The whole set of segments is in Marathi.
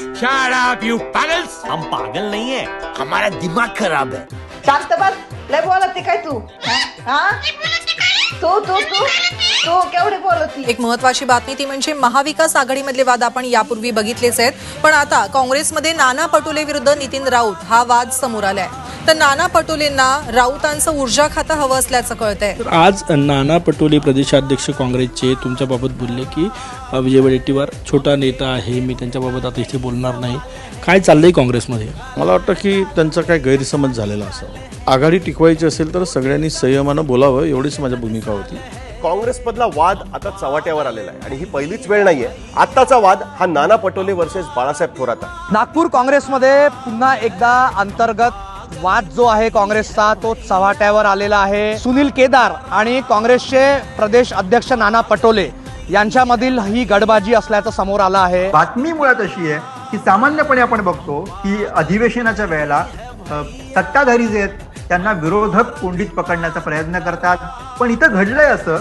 Shut up, you pagals! हम पागल नहीं है। हमारा दिमाग खराब है। शांत बस। लय बोलत काय तू? हा? तू तू तू? तू केवढी बोलती? एक महत्वाची बातमी ती म्हणजे महाविकास आघाडीमधले वाद आपण यापूर्वी बघितलेच आहेत. पण आता काँग्रेसमध्ये नाना पटोले विरुद्ध नितीन राऊत हा वाद समोर आलाय. तर नाना पटोलेंना राऊतांचं ऊर्जा खातं हवं असल्याचं कळतंय. तर आज नाना पटोले प्रदेशाध्यक्ष काँग्रेसचे तुमच्याबाबत बोलले की विजय वडेट्टीवार छोटा नेता आहे मी त्यांच्याबाबत आता इथे बोलणार नाही. काय चाललंय काँग्रेसमध्ये? मला वाटतं की त्यांचा काय गैरसमज झालेला असावा. आघाडी टिकवायची असेल तर सगळ्यांनी संयमानं बोलावं एवढीच माझी भूमिका होती. काँग्रेसमधला वाद आता चव्हाट्यावर आलेला आहे. आणि ही पहिलीच वेळ नाहीये. आत्ताचा वाद हा नाना पटोले वर्सेस बाळासाहेब थोरात नागपूर काँग्रेसमध्ये पुन्हा एकदा अंतर्गत वाद जो आहे काँग्रेसचा तो चव्हाट्यावर आलेला आहे. सुनील केदार आणि काँग्रेसचे प्रदेश अध्यक्ष नाना पटोले यांच्यामधील ही गडबाजी असल्याचं समोर आलं आहे. बातमी मुळात अशी आहे की सामान्यपणे आपण बघतो की अधिवेशनाच्या वेळेला सत्ताधारी जे आहेत त्यांना विरोधक कोंडीत पकडण्याचा प्रयत्न करतात. पण इथं घडलंय असं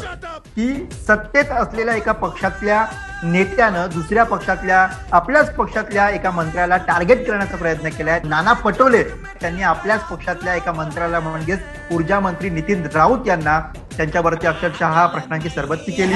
की सत्तेत असलेल्या एका पक्षातल्या नेत्यानं दुसऱ्या पक्षातल्या आपल्याच पक्षातल्या एका मंत्र्याला टार्गेट करण्याचा प्रयत्न केलाय. नाना पटोले त्यांनी आपल्याच पक्षातल्या एका मंत्र्याला म्हणजेच ऊर्जा मंत्री नितीन राऊत यांना त्यांच्यावरती अक्षरशः प्रश्नांची सरबत्ती केली.